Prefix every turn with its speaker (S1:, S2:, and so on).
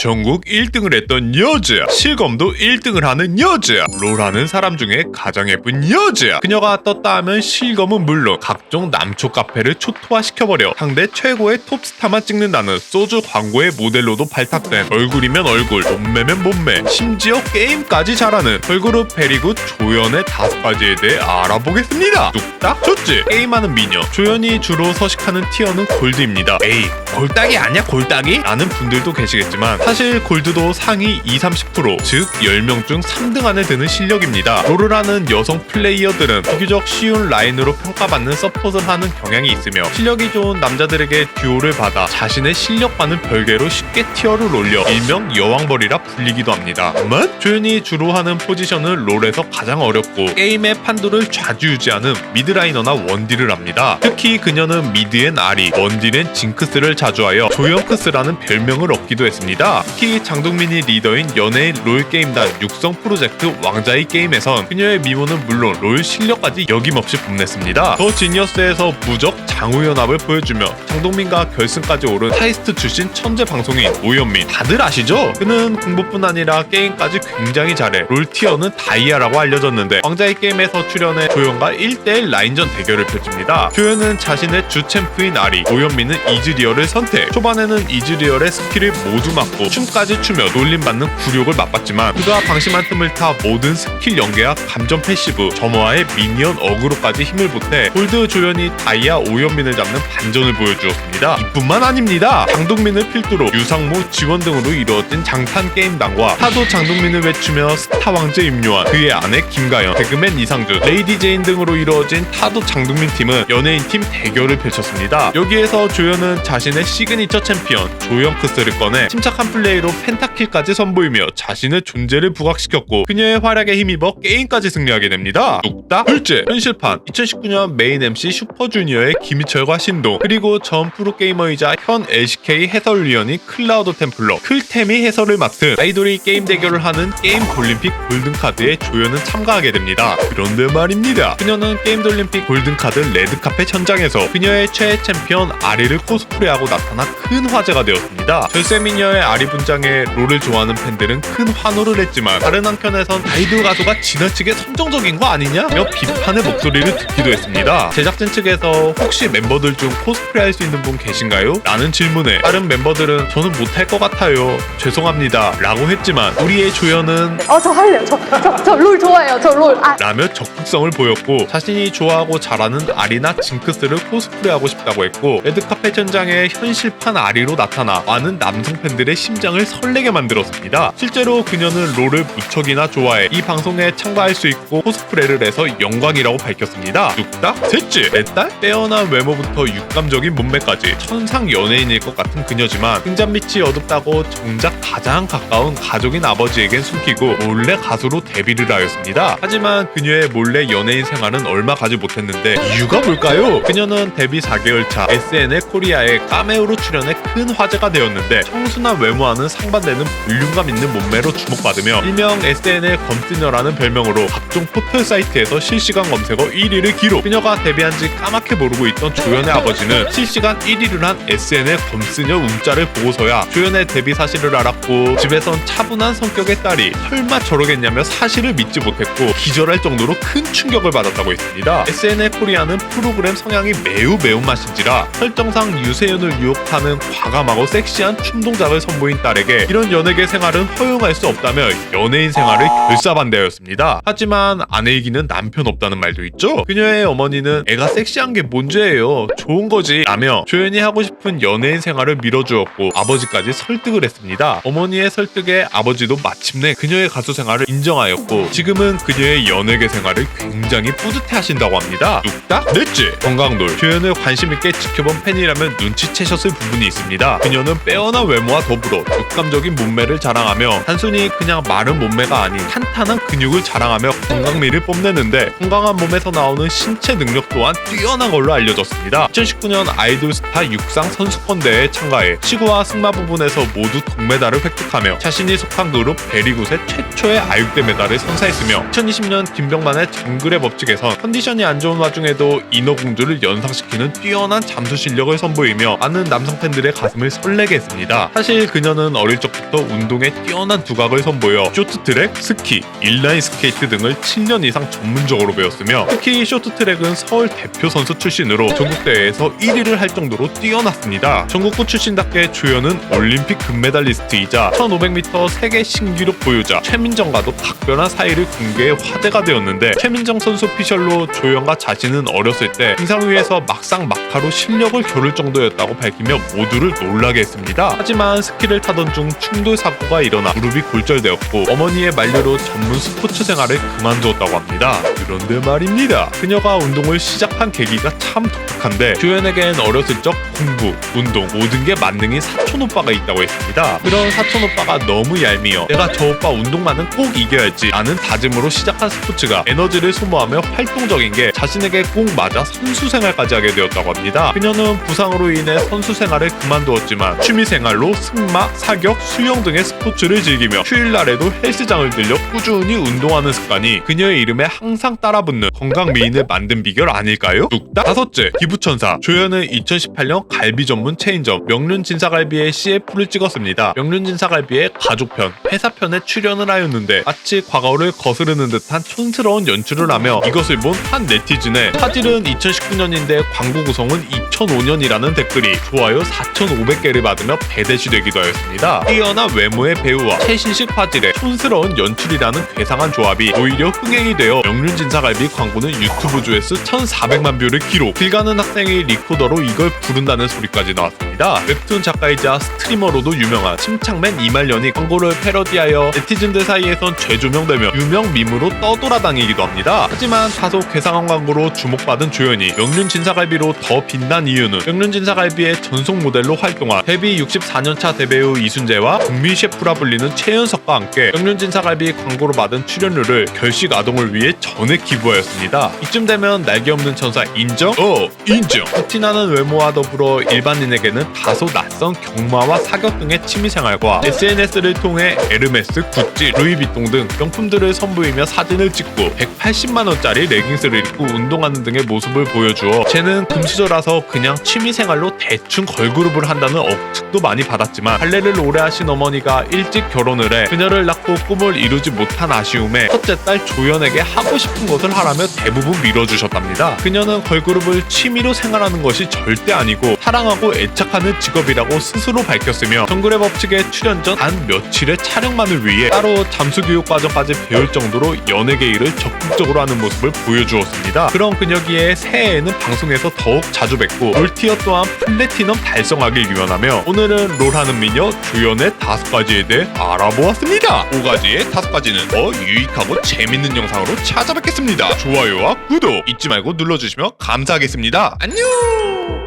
S1: 전국 1등을 했던 여자 실검도 1등을 하는 여자 롤하는 사람 중에 가장 예쁜 여자 그녀가 떴다 하면 실검은 물론 각종 남초 카페를 초토화시켜버려 상대 최고의 톱스타만 찍는다는 소주 광고의 모델로도 발탁된 얼굴이면 얼굴 몸매면 몸매 심지어 게임까지 잘하는 걸그룹 베리굿 조연의 다섯 가지에 대해 알아보겠습니다. 뚝딱 좋지? 게임하는 미녀. 조연이 주로 서식하는 티어는 골드입니다. 에이 골딱이 아니야 골딱이? 라는 분들도 계시겠지만 사실 골드도 상위 2, 30%즉 10명 중 3등 안에 드는 실력입니다. 롤을 하는 여성 플레이어들은 비교적 쉬운 라인으로 평가받는 서폿을 하는 경향이 있으며 실력이 좋은 남자들에게 듀오를 받아 자신의 실력과는 별개로 쉽게 티어를 올려 일명 여왕벌이라 불리기도 합니다. 다만 조연이 주로 하는 포지션은 롤에서 가장 어렵고 게임의 판도를 좌지우지하는 미드라이너나 원딜을 합니다. 특히 그녀는 미드엔 아리, 원딜엔 징크스를 자주 하여 조영크스라는 별명을 얻기도 했습니다. 특히 장동민이 리더인 연예인 롤게임단 육성 프로젝트 왕자의 게임에선 그녀의 미모는 물론 롤 실력까지 여김없이 뽐냈습니다. 더 지니어스에서 무적 장우연합을 보여주며 장동민과 결승까지 오른 타이스트 출신 천재 방송인 오현민 다들 아시죠? 그는 공부뿐 아니라 게임까지 굉장히 잘해 롤 티어는 다이아라고 알려졌는데 왕자의 게임에서 출연해 조연과 1대1 라인전 대결을 펼칩니다. 조연은 자신의 주 챔프인 아리, 오현민은 이즈리얼을 선택. 초반에는 이즈리얼의 스킬을 모두 맞고 춤까지 추며 놀림받는 굴욕을 맛봤지만 그가 방심한 틈을 타 모든 스킬 연계와 감정 패시브, 점화의 미니언 어그로까지 힘을 보태 골드 조연이 다이아 오현민을 잡는 반전을 보여주었습니다. 이뿐만 아닙니다. 장동민을 필두로 유상무 지원 등으로 이루어진 장탄 게임단과 타도 장동민을 외치며 스타 왕제 임요한 그의 아내 김가연, 개그맨 이상준, 레이디 제인 등으로 이루어진 타도 장동민 팀은 연예인 팀 대결을 펼쳤습니다. 여기에서 조연은 자신의 시그니처 챔피언 조영크스를 꺼내 침착한 플레이 로 펜타킬까지 선보이며 자신의 존재를 부각시켰고 그녀의 활약에 힘입어 게임까지 승리하게 됩니다. 뚝딱 둘째 현실판 2019년 메인 MC 슈퍼주니어의 김희철과 신동 그리고 전 프로게이머이자 현 LCK 해설위원인 클라우드 템플러 클템이 해설을 맡은 아이돌이 게임 대결을 하는 게임 돌림픽 골든카드에 조연은 참가하게 됩니다. 그런데 말입니다. 그녀는 게임 돌림픽 골든카드 레드카펫 현장에서 그녀의 최애 챔피언 아리를 코스프레하고 나타나 큰 화제가 되었습니다. 절세미녀의 아리 분장에 롤을 좋아하는 팬들은 큰 환호를 했지만 다른 한편에선 아이돌 가수가 지나치게 선정적인 거 아니냐며 비판의 목소리를 듣기도 했습니다. 제작진 측에서 혹시 멤버들 중 코스프레 할 수 있는 분 계신가요? 라는 질문에 다른 멤버들은 저는 못할 것 같아요. 죄송합니다. 라고 했지만 우리의 조연은
S2: 어, 저 할래요. 저, 저, 저 롤 좋아해요. 저 롤. 아,
S1: 라며 적극성을 보였고 자신이 좋아하고 잘하는 아리나 징크스를 코스프레하고 싶다고 했고 레드카펫 현장에 현실판 아리로 나타나 많은 남성 팬들의 심 장을 설레게 만들었습니다. 실제로 그녀는 롤을 무척이나 좋아해 이 방송에 참가할 수 있고 코스프레를 해서 영광이라고 밝혔습니다. 뚝딱 셋째 내딸 빼어난 외모부터 육감적인 몸매까지 천상 연예인일 것 같은 그녀지만 등잔 밑이 어둡다고 정작 가장 가까운 가족인 아버지에겐 숨기고 몰래 가수로 데뷔를 하였습니다. 하지만 그녀의 몰래 연예인 생활은 얼마 가지 못했는데 이유가 뭘까요? 그녀는 데뷔 4개월 차 SNL 코리아에 까메오로 출연해 큰 화제가 되었는데 청순한 외모 와는 상반되는 볼륨감 있는 몸매로 주목받으며 일명 SNL 검뜨녀라는 별명으로 각종 포털 사이트에서 실시간 검색어 1위를 기록. 그녀가 데뷔한 지 까맣게 모르고 있던 조연의 아버지는 실시간 1위를 한 SNL 검쓰녀 움짤을 보고서야 조연의 데뷔 사실을 알았고 집에선 차분한 성격의 딸이 설마 저러겠냐며 사실을 믿지 못했고 기절할 정도로 큰 충격을 받았다고 했습니다. SNL 코리아는 프로그램 성향이 매우 매운맛인지라 설정상 유세윤을 유혹하는 과감하고 섹시한 춤 동작을 선보 인 딸에게 이런 연예계 생활은 허용할 수 없다며 연예인 생활을 결사반대하였습니다. 하지만 아내 이기는 남편 없다는 말도 있죠. 그녀의 어머니는 애가 섹시한 게 문제예요. 좋은 거지. 라며 조연이 하고 싶은 연예인 생활을 밀어주었고 아버지까지 설득을 했습니다. 어머니의 설득에 아버지도 마침내 그녀의 가수 생활을 인정하였고 지금은 그녀의 연예계 생활을 굉장히 뿌듯해 하신다고 합니다. 뚝딱 넷째 건강돌 조연을 관심 있게 지켜본 팬이라면 눈치채셨을 부분이 있습니다. 그녀는 빼어난 외모와 더불어 육감적인 몸매를 자랑하며 단순히 그냥 마른 몸매가 아닌 탄탄한 근육을 자랑하며 건강미를 뽐내는데 건강한 몸에서 나오는 신체 능력 또한 뛰어난 걸로 알려졌습니다. 2019년 아이돌 스타 육상 선수권 대회에 참가해 시구와 승마 부분에서 모두 동메달 금메달을 획득하며 자신이 속한 그룹 베리굿의 최초의 아육대 메달을 선사했으며 2020년 김병만의 정글의 법칙에선 컨디션이 안 좋은 와중에도 인어공주를 연상시키는 뛰어난 잠수 실력을 선보이며 많은 남성 팬들의 가슴을 설레게 했습니다. 사실 그녀 는 어릴 적부터 운동에 뛰어난 두각을 선보여 쇼트트랙, 스키, 인라인 스케이트 등을 7년 이상 전문적으로 배웠으며 특히 쇼트트랙은 서울 대표 선수 출신으로 전국 대회에서 1위를 할 정도로 뛰어났습니다. 전국구 출신답게 조연은 올림픽 금메달리스트이자 1500m 세계 신기록 보유자 최민정과도 각별한 사이를 공개해 화제가 되었는데 최민정 선수 피셜로 조연과 자신은 어렸을 때 등산 위에서 막상 막하로 실력을 겨룰 정도였다고 밝히며 모두를 놀라게 했습니다. 하지만 스키를 타던 중 충돌 사고가 일어나 무릎이 골절되었고 어머니의 만류로 전문 스포츠 생활을 그만두었다고 합니다. 그런데 말입니다. 그녀가 운동을 시작한 계기가 참 독특한데 조연에겐 어렸을 적 공부, 운동 모든 게 만능인 사촌 오빠가 있다고 했습니다. 그런 사촌 오빠가 너무 얄미워 내가 저 오빠 운동만은 꼭 이겨야지 라는 다짐으로 시작한 스포츠가 에너지를 소모하며 활동적인 게 자신에게 꼭 맞아 선수 생활까지 하게 되었다고 합니다. 그녀는 부상으로 인해 선수 생활을 그만두었지만 취미 생활로 승마, 사격, 수영 등의 스포츠를 즐기며 휴일날에도 헬스장을 들려 꾸준히 운동하는 습관이 그녀의 이름에 항상 따라붙는 건강 미인을 만든 비결 아닐까요? 뚝딱 다섯째 기부천사 조연은 2018년 갈비 전문 체인점 명륜 진사갈비의 CF를 찍었습니다. 명륜 진사갈비의 가족편, 회사편에 출연을 하였는데 마치 과거를 거스르는 듯한 촌스러운 연출을 하며 이것을 본 한 네티즌의 사실은 2019년인데 광고 구성은 2005년이라는 댓글이 좋아요 4,500개를 받으며 배대시 되기도 하였습니다. 뛰어난 외모의 배우와 최신식 화질의 촌스러운 연출이라는 괴상한 조합이 오히려 흥행이 되어 명륜진사갈비 광고는 유튜브 조회수 1,400만 뷰를 기록. 길 가는 학생이 리코더로 이걸 부른다는 소리까지 나왔습니다. 웹툰 작가이자 스트리머로도 유명한 침착맨 이말년이 광고를 패러디하여 네티즌들 사이에선 재조명되며 유명 밈으로 떠돌아다니기도 합니다. 하지만 다소 괴상한 광고로 주목받은 조연이 명륜진사갈비로 더 빛난 이유는 명륜진사갈비의 전속 모델로 활동한 데뷔 64년차 대배우 이순재와 국민 셰프라 불리는 최연석 과 함께 명륜진 사갈비 광고로 받은 출연료를 결식 아동을 위해 전액 기부하였습니다. 이쯤 되면 날개 없는 천사 인정? 어 인정! 티나는 외모와 더불어 일반인에게는 다소 낯선 경마와 사격 등의 취미생활과 SNS를 통해 에르메스, 구찌, 루이비통 등 명품들을 선보이며 사진을 찍고 180만원짜리 레깅스를 입고 운동하는 등의 모습을 보여주어 쟤는 금수저라서 그냥 취미생활로 대충 걸그룹을 한다는 억측도 많이 받았지만 발레를 오래 하신 어머니가 일찍 결혼을 해 그녀를 낳고 꿈을 이루지 못한 아쉬움에 첫째 딸 조연에게 하고 싶은 것을 하라며 대부분 밀어주셨답니다. 그녀는 걸그룹을 취미로 생활하는 것이 절대 아니고 사랑하고 애착하는 직업이라고 스스로 밝혔으며 정글의 법칙에 출연 전 단 며칠의 촬영만을 위해 따로 잠수 교육 과정까지 배울 정도로 연예계 일을 적극적으로 하는 모습을 보여주었습니다. 그런 그녀기에 새해에는 방송에서 더욱 자주 뵙고 롤티어 또한 플래티넘 달성하길 유언하며 오늘은 롤하는 미녀 주연의 다섯 가지에 대해 알아보았습니다. 5가지의 다섯 가지는 더 유익하고 재밌는 영상으로 찾아뵙겠습니다. 좋아요와 구독 잊지 말고 눌러주시면 감사하겠습니다. 안녕!